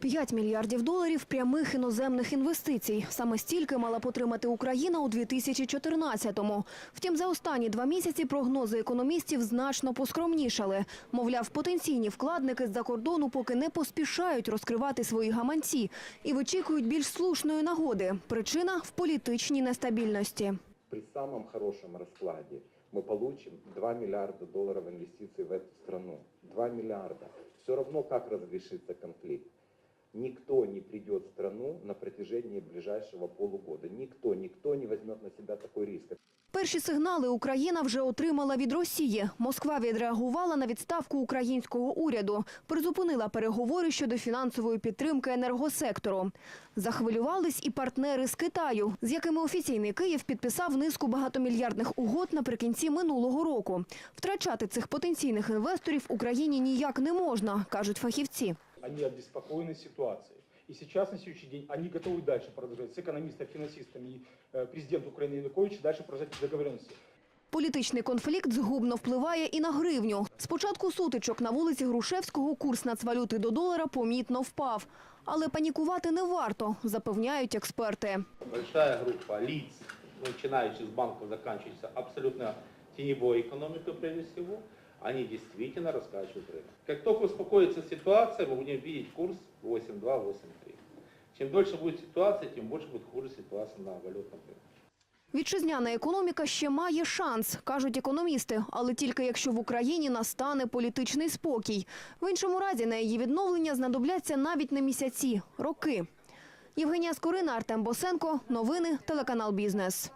5 мільярдів доларів прямих іноземних інвестицій. Саме стільки мала потримати Україна у 2014-му. Втім, за останні два місяці прогнози економістів значно поскромнішали. Мовляв, потенційні вкладники з-за кордону поки не поспішають розкривати свої гаманці і вичікують більш слушної нагоди. Причина в політичній нестабільності. При самом хорошем раскладе мы получим 2 миллиарда долларов инвестиций в эту страну. 2 миллиарда. Все равно, как разрешится конфликт. Никто не придет в страну на протяжении ближайшего полугода. Никто, никто не возьмет на себя такой риск. Перші сигнали Україна вже отримала від Росії. Москва відреагувала на відставку українського уряду, призупинила переговори щодо фінансової підтримки енергосектору. Захвилювались і партнери з Китаю, з якими офіційний Київ підписав низку багатомільярдних угод наприкінці минулого року. Втрачати цих потенційних інвесторів Україні ніяк не можна, кажуть фахівці Они обеспокоены ситуацией. И сейчас, на сегодняшний день, они готовы дальше продолжать с экономистами, финансистами и э, президент Украины Янукович дальше продолжать договоренности. Політичний конфлікт згубно впливає і на гривню. З початку сутичок на вулиці Грушевського курс нацвалюти до долара помітно впав. Але панікувати не варто, запевняють експерти. большая группа лиц, начинающих с банков, заканчивающих абсолютно теневой экономикой прежде всего, они действительно раскачивают рынок. Как только успокоится ситуация, мы будем видеть курс 8.2-8.3. Чем дольше будет ситуация, тем больше будет хуже ситуация на валютном рынке. Вітчизняна економіка ще має шанс, кажуть економісти, але тільки якщо в Україні настане політичний спокій. В іншому разі на її відновлення знадобляться навіть не місяці, роки. Євгенія Скорина, Артем Босенко. Новини, телеканал Бізнес.